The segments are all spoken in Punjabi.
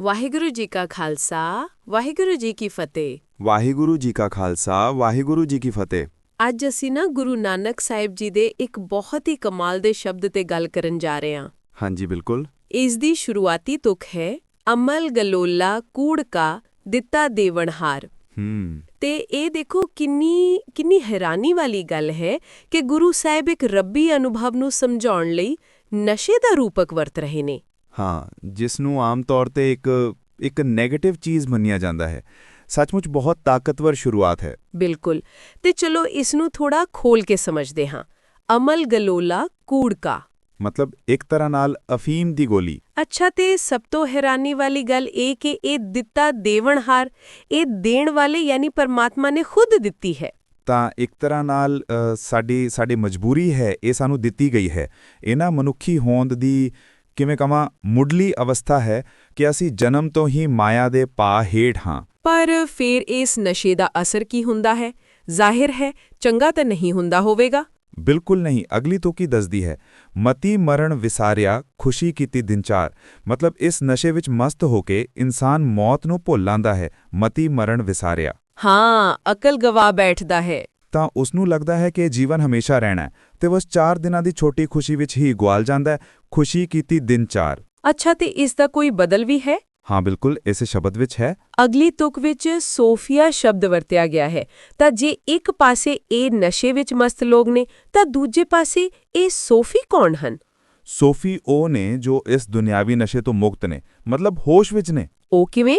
ਵਾਹਿਗੁਰੂ ਜੀ ਕਾ ਖਾਲਸਾ ਵਾਹਿਗੁਰੂ ਜੀ ਕੀ ਫਤਿਹ। ਵਾਹਿਗੁਰੂ ਜੀ ਕਾ ਖਾਲਸਾ ਵਾਹਿਗੁਰੂ ਜੀ ਕੀ ਫਤਿਹ। ਅੱਜ ਅਸੀਂ ਨਾ ਗੁਰੂ ਨਾਨਕ ਸਾਹਿਬ ਜੀ ਦੇ ਇੱਕ ਬਹੁਤ ਹੀ ਕਮਾਲ ਦੇ ਸ਼ਬਦ ਤੇ ਗੱਲ ਕਰਨ ਜਾ ਰਹੇ ਹਾਂ। ਹਾਂਜੀ ਬਿਲਕੁਲ। ਇਸ ਦੀ ਸ਼ੁਰੂਆਤੀ ਤੁਕ ਹੈ ਅਮਲ ਗਲੋਲਾ ਕੂੜ ਕਾ ਦਿੱਤਾ ਦੇਵਨਹਾਰ ਹੂੰ। ਤੇ ਇਹ ਦੇਖੋ ਕਿੰਨੀ ਕਿੰਨੀ ਹੈਰਾਨੀ ਵਾਲੀ ਗੱਲ ਹੈ ਕਿ ਗੁਰੂ ਸਾਹਿਬ ਇੱਕ ਰੱਬੀ ਅਨੁਭਵ ਨੂੰ ਸਮਝਾਉਣ ਲਈ ਨਸ਼ੇ ਦਾ ਰੂਪਕ ਵਰਤ ਰਹੇ ਨੇ। ਹਾਂ ਜਿਸ ਨੂੰ ਆਮ ਤੌਰ ਤੇ ਇੱਕ ਇੱਕ 네ਗੇਟਿਵ ਚੀਜ਼ ਮੰਨਿਆ ਜਾਂਦਾ ਹੈ। ਸੱਚਮੁੱਚ ਬਹੁਤ ਤਾਕਤਵਰ ਸ਼ੁਰੂਆਤ ਹੈ। ਬਿਲਕੁਲ। ਤੇ ਚਲੋ ਇਸ ਨੂੰ ਥੋੜਾ ਖੋਲ ਕੇ ਸਮਝਦੇ ਹਾਂ। ਅਮਲ ਗਲੋਲਾ ਕੂੜ ਕਾ। ਮਤਲਬ ਇੱਕ ਤਰ੍ਹਾਂ ਨਾਲ ਅਫੀਮ ਦੀ ਗੋਲੀ। ਅੱਛਾ ਤੇ ਸਭ ਤੋਂ ਹੈਰਾਨੀ ਵਾਲੀ ਗੱਲ ਇਹ ਕਿ ਇਹ ਦਿੱਤਾ ਦੇਵਨਹਾਰ ਇਹ ਦੇਣ ਵਾਲੇ ਯਾਨੀ ਪਰਮਾਤਮਾ ਨੇ ਖੁਦ ਦਿੱਤੀ ਹੈ। ਤਾਂ ਇੱਕ ਤਰ੍ਹਾਂ ਨਾਲ ਸਾਡੀ ਸਾਡੀ ਮਜਬੂਰੀ ਹੈ ਇਹ ਸਾਨੂੰ ਦਿੱਤੀ ਗਈ ਹੈ। ਇਹਨਾਂ ਮਨੁੱਖੀ ਹੋਂਦ ਦੀ ਕਿਵੇਂ ਕਹਾਂ ਮੁੱਢਲੀ ਅਵਸਥਾ ਹੈ ਕਿ ਅਸੀਂ ਜਨਮ ਤੋਂ ਹੀ ਮਾਇਆ ਦੇ ਪਾ ਹੇਠ ਹਾਂ। ਪਰ ਫਿਰ ਇਸ ਨਸ਼ੇ ਦਾ ਅਸਰ ਕੀ ਹੁੰਦਾ ਹੈ? ਜ਼ਾਹਿਰ ਹੈ ਚੰਗਾ ਤਾਂ ਨਹੀਂ ਹੁੰਦਾ ਹੋਵੇਗਾ। ਬਿਲਕੁਲ ਨਹੀਂ ਅਗਲੀ ਤੋਂ ਕੀ ਦੱਸਦੀ ਹੈ? ਮਤੀ ਮਰਨ ਵਿਸਾਰਿਆ ਖੁਸ਼ੀ ਕੀਤੀ ਦਿਨਚਾਰ। ਮਤਲਬ ਇਸ ਨਸ਼ੇ ਵਿੱਚ ਮਸਤ ਹੋ ਕੇ ਇਨਸਾਨ ਮੌਤ ਨੂੰ ਭੁੱਲ ਜਾਂਦਾ ਹੈ ਮਤੀ ਮਰਨ ਵਿਸਾਰਿਆ। ਹਾਂ ਅਕਲ ਗਵਾ ਬੈਠਦਾ ਹੈ। ਤਾਂ ਉਸ ਨੂੰ ਲੱਗਦਾ ਹੈ ਕਿ ਜੀਵਨ ਹਮੇਸ਼ਾ ਰਹਿਣਾ ਤੇ ਬਸ 4 ਦਿਨਾਂ ਦੀ ਛੋਟੀ ਖੁਸ਼ੀ ਵਿੱਚ ਹੀ ਗਵਾਲ ਜਾਂਦਾ ਹੈ। ਖੁਸ਼ੀ ਕੀਤੀ ਦਿਨ 4 ਅੱਛਾ ਤੇ ਇਸ ਦਾ ਕੋਈ ਬਦਲ ਵੀ ਹੈ? ਹਾਂ ਬਿਲਕੁਲ ਇਸੇ ਸ਼ਬਦ ਵਿੱਚ ਹੈ। ਅਗਲੀ ਤੁਕ ਵਿੱਚ ਸੋਫੀਆ ਸ਼ਬਦ ਵਰਤਿਆ ਗਿਆ ਹੈ। ਤਾਂ ਜੇ ਇੱਕ ਪਾਸੇ ਇਹ ਨਸ਼ੇ ਵਿੱਚ ਮਸਤ ਲੋਕ ਨੇ ਤਾਂ ਦੂਜੇ ਪਾਸੇ ਇਹ ਸੋਫੀ ਕੌਣ ਹਨ? ਸੋਫੀ ਉਹ ਨੇ ਜੋ ਇਸ ਦੁਨਿਆਵੀ ਨਸ਼ੇ ਤੋਂ ਮੁਕਤ ਨੇ ਮਤਲਬ ਹੋਸ਼ ਵਿੱਚ ਨੇ। ਉਹ ਕਿਵੇਂ?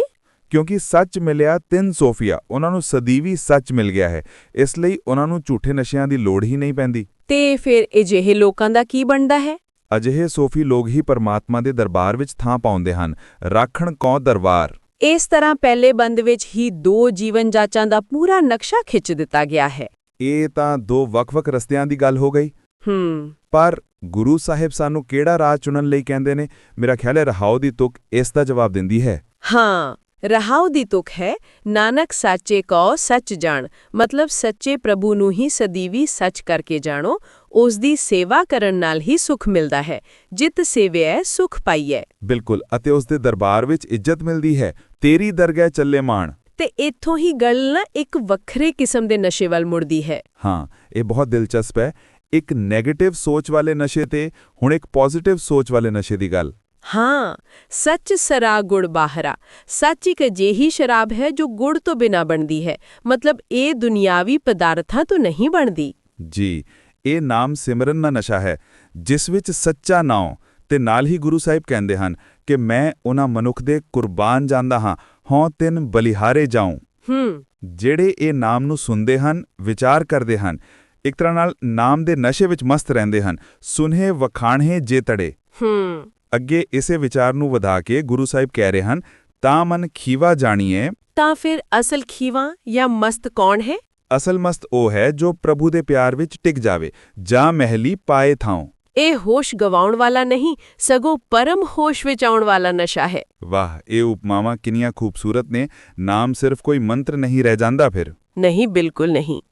ਕਿਉਂਕਿ ਸੱਚ ਮਿਲਿਆ ਤਿੰਨ ਸੋਫੀਆ ਉਹਨਾਂ ਨੂੰ ਸਦੀਵੀ ਸੱਚ ਮਿਲ ਗਿਆ ਹੈ। ਇਸ ਲਈ ਉਹਨਾਂ ਨੂੰ ਝੂਠੇ ਨਸ਼ਿਆਂ ਦੀ ਲੋੜ ਹੀ ਨਹੀਂ ਪੈਂਦੀ। ਤੇ ਫਿਰ ਅਜਿਹੇ ਲੋਕਾਂ ਦਾ ਕੀ ਬਣਦਾ ਹੈ? ਅਜਿਹੇ ਸੋਫੀ ਲੋਕ ਹੀ ਪਰਮਾਤਮਾ ਦੇ ਦਰਬਾਰ ਵਿੱਚ ਥਾਂ ਪਾਉਂਦੇ ਹਨ। ਰਾਖਣ ਕੌ ਦਰਬਾਰ। ਇਸ ਤਰ੍ਹਾਂ ਪਹਿਲੇ ਬੰਦ ਵਿੱਚ ਹੀ ਦੋ ਜੀਵਨ ਜਾਚਾਂ ਦਾ ਪੂਰਾ ਨਕਸ਼ਾ ਖਿੱਚ ਦਿੱਤਾ ਗਿਆ ਹੈ। ਇਹ ਤਾਂ ਦੋ ਵੱਖ-ਵੱਖ ਰਸਤਿਆਂ ਦੀ ਗੱਲ ਹੋ ਗਈ। ਹੂੰ। ਪਰ ਗੁਰੂ ਸਾਹਿਬ ਸਾਨੂੰ ਕਿਹੜਾ ਰਾਹ ਚੁਣਨ ਲਈ ਕਹਿੰਦੇ ਨੇ? ਮੇਰਾ ਖਿਆਲ ਹੈ ਰਹਾਉ ਦੀ ਤੁਕ ਇਸ ਦਾ ਜਵਾਬ ਦਿੰਦੀ ਹੈ। ਹਾਂ। ਰਹਾਉ ਦੀ ਤੁਕ ਹੈ ਨਾਨਕ ਸਾਚੇ ਕੋ ਸੱਚ ਜਾਣ ਮਤਲਬ ਸੱਚੇ ਪ੍ਰਭੂ ਨੂੰ ਹੀ ਸਦੀਵੀ ਸੱਚ ਕਰਕੇ ਜਾਣੋ ਉਸ ਦੀ ਸੇਵਾ ਕਰਨ ਨਾਲ ਹੀ ਸੁਖ ਮਿਲਦਾ ਹੈ ਜਿਤ ਸੇਵਿਐ ਸੁਖ ਪਾਈਐ। ਬਿਲਕੁਲ ਅਤੇ ਉਸ ਦੇ ਦਰਬਾਰ ਵਿੱਚ ਇੱਜ਼ਤ ਮਿਲਦੀ ਹੈ ਤੇਰੀ ਦਰਗਾਹ ਚੱਲੇ ਮਾਣ। ਤੇ ਇੱਥੋਂ ਹੀ ਗੱਲ ਨਾ ਇੱਕ ਵੱਖਰੇ ਕਿਸਮ ਦੇ ਨਸ਼ੇ ਵੱਲ ਮੁੜਦੀ ਹੈ। ਹਾਂ ਇਹ ਬਹੁਤ ਦਿਲਚਸਪ ਹੈ ਇੱਕ 네ਗੇਟਿਵ ਸੋਚ ਵਾਲੇ ਨਸ਼ੇ ਤੇ ਹੁਣ ਇੱਕ ਪੋਜ਼ਿਟਿਵ ਸੋਚ ਵਾਲੇ ਨਸ਼ੇ ਦੀ ਗੱਲ। ਹਾਂ ਸੱਚ ਸਰਾ ਗੁੜ ਬਾਹਰਾ। ਸੱਚ ਇੱਕ ਅਜਿਹੀ ਸ਼ਰਾਬ ਹੈ ਜੋ ਗੁੜ ਤੋਂ ਬਿਨਾ ਬਣਦੀ ਹੈ। ਮਤਲਬ ਇਹ ਦੁਨਿਆਵੀ ਪਦਾਰਥਾਂ ਤੋਂ ਨਹੀਂ ਬਣਦੀ। ਜੀ ਇਹ ਨਾਮ ਸਿਮਰਨ ਦਾ ਨਸ਼ਾ ਹੈ ਜਿਸ ਵਿੱਚ ਸੱਚਾ ਨਾਉ ਤੇ ਨਾਲ ਹੀ ਗੁਰੂ ਸਾਹਿਬ ਕਹਿੰਦੇ ਹਨ ਕਿ ਮੈਂ ਉਹਨਾਂ ਮਨੁੱਖ ਦੇ ਕੁਰਬਾਨ ਜਾਂਦਾ ਹਾਂ ਹਉ ਤਿੰਨ ਬਲਿਹਾਰੇ ਜਾਉ ਹੂੰ। ਜਿਹੜੇ ਇਹ ਨਾਮ ਨੂੰ ਸੁਣਦੇ ਹਨ ਵਿਚਾਰ ਕਰਦੇ ਹਨ ਇੱਕ ਤਰ੍ਹਾਂ ਨਾਲ ਨਾਮ ਦੇ ਨਸ਼ੇ ਵਿੱਚ ਮਸਤ ਰਹਿੰਦੇ ਹਨ ਸੁਨਹਿ ਵਖਾਣੇ ਜੇ ਤੜੇ। ਹੂੰ। ਅੱਗੇ ਇਸੇ ਵਿਚਾਰ ਨੂੰ ਵਧਾ ਕੇ ਗੁਰੂ ਸਾਹਿਬ ਕਹਿ ਰਹੇ ਹਨ ਤਾਂ ਮਨ ਖੀਵਾ ਜਾਣੀਏ ਤਾਂ ਫਿਰ ਅਸਲ ਖੀਵਾ ਜਾਂ ਮਸਤ ਕੌਣ ਹੈ? ਅਸਲ ਮਸਤ ਉਹ ਹੈ ਜੋ ਪ੍ਰਭੂ ਦੇ ਪਿਆਰ ਵਿੱਚ ਟਿਕ ਜਾਵੇ ਜਾਂ ਮਹਿਲੀ ਪਾਏ ਥਾਉ। ਇਹ ਹੋਸ਼ ਗਵਾਉਣ ਵਾਲਾ ਨਹੀਂ ਸਗੋਂ ਪਰਮ ਹੋਸ਼ ਵਿੱਚ ਆਉਣ ਵਾਲਾ ਨਸ਼ਾ ਹੈ। ਵਾਹ ਇਹ ਉਪਮਾਵਾਂ ਕਿੰਨੀਆਂ ਖੂਬਸੂਰਤ ਨੇ ਨਾਮ ਸਿਰਫ ਕੋਈ ਮੰਤਰ ਨਹੀਂ ਰਹਿ ਜਾਂਦਾ ਫਿਰ। ਨਹੀਂ ਬਿਲਕੁਲ ਨਹੀਂ।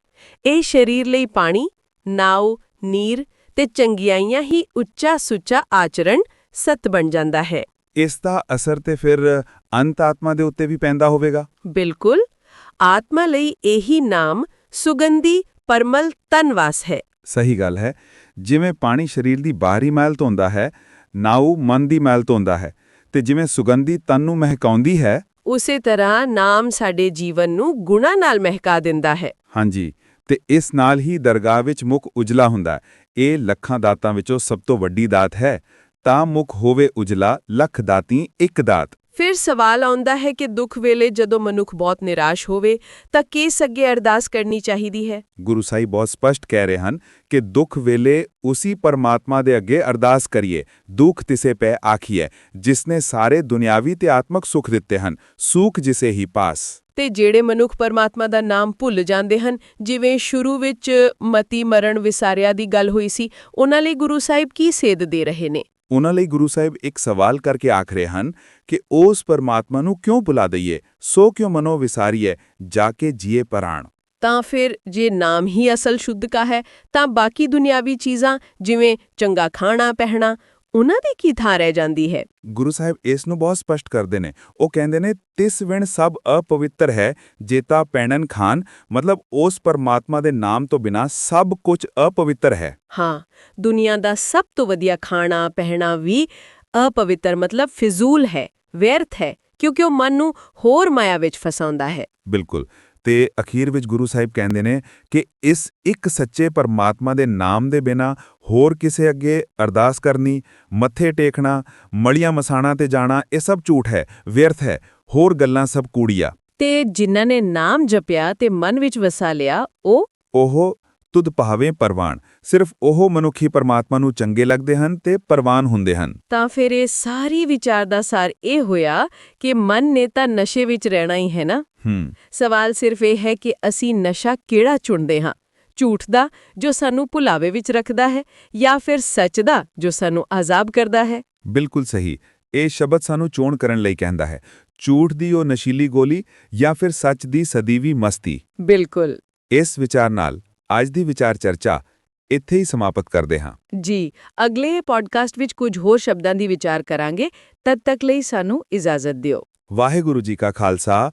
ਇਹ ਸਰੀਰ ਲਈ ਪਾਣੀ ਨਾਉ ਨੀਰ ਤੇ ਚੰਗਿਆਈਆਂ ਹੀ ਉੱਚਾ ਸੁੱਚਾ ਆਚਰਣ ਸਤ ਬਣ ਜਾਂਦਾ ਹੈ। ਇਸ ਦਾ ਅਸਰ ਤੇ ਫਿਰ ਅੰਤ ਆਤਮਾ ਦੇ ਉੱਤੇ ਵੀ ਪੈਂਦਾ ਹੋਵੇਗਾ? ਬਿਲਕੁਲ। ਆਤਮਾ ਲਈ ਇਹੀ ਨਾਮ ਸੁਗੰਧੀ ਪਰਮਲ ਤਨਵਾਸ ਹੈ। ਸਹੀ ਗੱਲ ਹੈ। ਜਿਵੇਂ ਪਾਣੀ ਸਰੀਰ ਦੀ ਬਾਹਰੀ ਮੈਲ ਧੋਂਦਾ ਹੈ ਨਾਉ ਮਨ ਦੀ ਮੈਲ ਧੋਂਦਾ ਹੈ। ਤੇ ਜਿਵੇਂ ਸੁਗੰਧੀ ਤਨ ਨੂੰ ਮਹਿਕਾਉਂਦੀ ਹੈ। ਉਸੇ ਤਰ੍ਹਾਂ ਨਾਮ ਸਾਡੇ ਜੀਵਨ ਨੂੰ ਗੁਣਾ ਨਾਲ ਮਹਿਕਾ ਦਿੰਦਾ ਹੈ। ਹਾਂਜੀ। ਤੇ ਇਸ ਨਾਲ ਹੀ ਦਰਗਾਹ ਵਿੱਚ ਮੁਖ ਉਜਲਾ ਹੁੰਦਾ ਹੈ। ਇਹ ਲੱਖਾਂ ਦਾਤਾਂ ਵਿੱਚੋਂ ਸਭ ਤੋਂ ਵੱਡੀ ਦਾਤ ਹੈ। ਤਾਂ ਮੁਖ ਹੋਵੇ ਉਜਲਾ ਲੱਖ ਦਾਤੀ ਇੱਕ ਦਾਤ। ਫਿਰ ਸਵਾਲ ਆਉਂਦਾ ਹੈ ਕਿ ਦੁੱਖ ਵੇਲੇ ਜਦੋਂ ਮਨੁੱਖ ਬਹੁਤ ਨਿਰਾਸ਼ ਹੋਵੇ ਤਾਂ ਕਿਸ ਅੱਗੇ ਅਰਦਾਸ ਕਰਨੀ ਚਾਹੀਦੀ ਹੈ? ਗੁਰੂ ਸਾਹਿਬ ਬਹੁਤ ਸਪਸ਼ਟ ਕਹਿ ਰਹੇ ਹਨ ਕਿ ਦੁੱਖ ਵੇਲੇ ਉਸੇ ਪਰਮਾਤਮਾ ਦੇ ਅੱਗੇ ਅਰਦਾਸ ਕਰੀਏ। ਦੁੱਖ ਤਿਸੇ ਪੈ ਆਖੀਏ ਜਿਸਨੇ ਸਾਰੇ ਦੁਨਿਆਵੀ ਤੇ ਆਤਮਕ ਸੁਖ ਦਿੱਤੇ ਹਨ। ਸੁਖ ਜਿਸੇ ਹੀ ਪਾਸ। ਤੇ ਜਿਹੜੇ ਮਨੁੱਖ ਪਰਮਾਤਮਾ ਦਾ ਨਾਮ ਭੁੱਲ ਜਾਂਦੇ ਹਨ ਜਿਵੇਂ ਸ਼ੁਰੂ ਵਿੱਚ ਮਤੀ ਮਰਨ ਵਿਸਾਰਿਆ ਦੀ ਗੱਲ ਹੋਈ ਸੀ ਉਹਨਾਂ ਲਈ ਗੁਰੂ ਸਾਹਿਬ ਕੀ ਸੇਧ ਦੇ ਰਹੇ ਨੇ? ਉਹਨਾਂ ਲਈ ਗੁਰੂ ਸਾਹਿਬ ਇੱਕ ਸਵਾਲ ਕਰਕੇ ਆਖ ਰਹੇ ਹਨ ਕਿ ਉਸ ਪਰਮਾਤਮਾ ਨੂੰ ਕਿਉਂ ਬੁਲਾ ਦਈਏ? ਸੋ ਕਿਉਂ ਮਨੋ ਵਿਸਾਰੀਏ ਜਾ ਕੇ ਜੀਏ ਪਰਾਣ। ਤਾਂ ਫਿਰ ਜੇ ਨਾਮ ਹੀ ਅਸਲ ਸ਼ੁੱਧ ਕਾ ਹੈ, ਤਾਂ ਬਾਕੀ ਦੁਨਿਆਵੀ ਚੀਜ਼ਾਂ ਜਿਵੇਂ ਚੰਗਾ ਖਾਣਾ, ਪਹਿਣਾ ਉਹਨਾਂ ਦੀ ਕੀ ਥਾਂ ਰਹਿ ਜਾਂਦੀ ਹੈ? ਗੁਰੂ ਸਾਹਿਬ ਇਸ ਨੂੰ ਬਹੁਤ ਸਪਸ਼ਟ ਕਰਦੇ ਨੇ। ਉਹ ਕਹਿੰਦੇ ਨੇ ਤਿਸ ਵਿਣ ਸਭ ਅਪਵਿੱਤਰ ਹੈ ਜੇਤਾ ਪੈਣਨ ਖਾਨ। ਮਤਲਬ ਉਸ ਪਰਮਾਤਮਾ ਦੇ ਨਾਮ ਤੋਂ ਬਿਨਾ ਸਭ ਕੁਝ ਅਪਵਿੱਤਰ ਹੈ। ਹਾਂ ਦੁਨੀਆ ਦਾ ਸਭ ਤੋਂ ਵਧੀਆ ਖਾਣਾ ਪਹਿਣਾ ਵੀ ਅਪਵਿੱਤਰ ਮਤਲਬ ਫਿਜ਼ੂਲ ਹੈ ਵਿਅਰਥ ਹੈ ਕਿਉਂਕਿ ਉਹ ਮਨ ਨੂੰ ਹੋਰ ਮਾਇਆ ਵਿੱਚ ਫਸਾਉਂਦਾ ਹੈ। ਬਿਲਕੁਲ। ਤੇ ਅਖੀਰ ਵਿੱਚ ਗੁਰੂ ਸਾਹਿਬ ਕਹਿੰਦੇ ਨੇ ਕਿ ਇਸ ਇੱਕ ਸੱਚੇ ਪਰਮਾਤਮਾ ਦੇ ਨਾਮ ਦੇ ਬਿਨਾ ਹੋਰ ਕਿਸੇ ਅੱਗੇ ਅਰਦਾਸ ਕਰਨੀ ਮੱਥੇ ਟੇਕਣਾ ਮੜੀਆਂ ਮਸਾਣਾ ਤੇ ਜਾਣਾ ਇਹ ਸਭ ਝੂਠ ਹੈ ਵਿਅਰਥ ਹੈ ਹੋਰ ਗੱਲਾਂ ਸਭ ਕੂੜੀਆਂ। ਤੇ ਜਿਨ੍ਹਾਂ ਨੇ ਨਾਮ ਜਪਿਆ ਤੇ ਮਨ ਵਿੱਚ ਵਸਾ ਲਿਆ ਉਹ ਉਹ ਤੁਧ ਭਾਵੇਂ ਪਰਵਾਨ ਸਿਰਫ ਉਹ ਮਨੁੱਖੀ ਪਰਮਾਤਮਾ ਨੂੰ ਚੰਗੇ ਲੱਗਦੇ ਹਨ ਤੇ ਪਰਵਾਨ ਹੁੰਦੇ ਹਨ। ਤਾਂ ਫਿਰ ਇਹ ਸਾਰੀ ਵਿਚਾਰ ਦਾ ਸਾਰ ਇਹ ਹੋਇਆ ਕਿ ਮਨ ਨੇ ਤਾਂ ਨਸ਼ੇ ਵਿੱਚ ਰਹਿਣਾ ਹੀ ਹੈ ਨਾ। ਸਵਾਲ ਸਿਰਫ ਇਹ ਹੈ ਕਿ ਅਸੀਂ ਨਸ਼ਾ ਕਿਹੜਾ ਚੁਣਦੇ ਹਾਂ? ਝੂਠ ਦਾ ਜੋ ਸਾਨੂੰ ਭੁਲਾਵੇ ਵਿੱਚ ਰੱਖਦਾ ਹੈ ਜਾਂ ਫਿਰ ਸੱਚ ਦਾ ਜੋ ਸਾਨੂੰ ਆਜ਼ਾਬ ਕਰਦਾ ਹੈ? ਬਿਲਕੁਲ ਸਹੀ। ਇਹ ਸ਼ਬਦ ਸਾਨੂੰ ਚੋਣ ਕਰਨ ਲਈ ਕਹਿੰਦਾ ਹੈ। ਝੂਠ ਦੀ ਉਹ ਨਸ਼ੀਲੀ ਗੋਲੀ ਜਾਂ ਫਿਰ ਸੱਚ ਦੀ ਸਦੀਵੀ ਮਸਤੀ। ਬਿਲਕੁਲ। ਇਸ ਵਿਚਾਰ ਨਾਲ ਅੱਜ ਦੀ ਵਿਚਾਰ ਚਰਚਾ ਇੱਥੇ ਹੀ ਸਮਾਪਤ ਕਰਦੇ ਹਾਂ। ਜੀ ਅਗਲੇ ਪੋਡਕਾਸਟ ਵਿੱਚ ਕੁਝ ਹੋਰ ਸ਼ਬਦਾਂ ਦੀ ਵਿਚਾਰ ਕਰਾਂਗੇ। ਤਦ ਤੱਕ ਲਈ ਸਾਨੂੰ ਇਜਾਜ਼ਤ ਦਿਓ। ਵਾਹਿਗੁਰੂ ਜੀ ਕਾ ਖਾਲਸਾ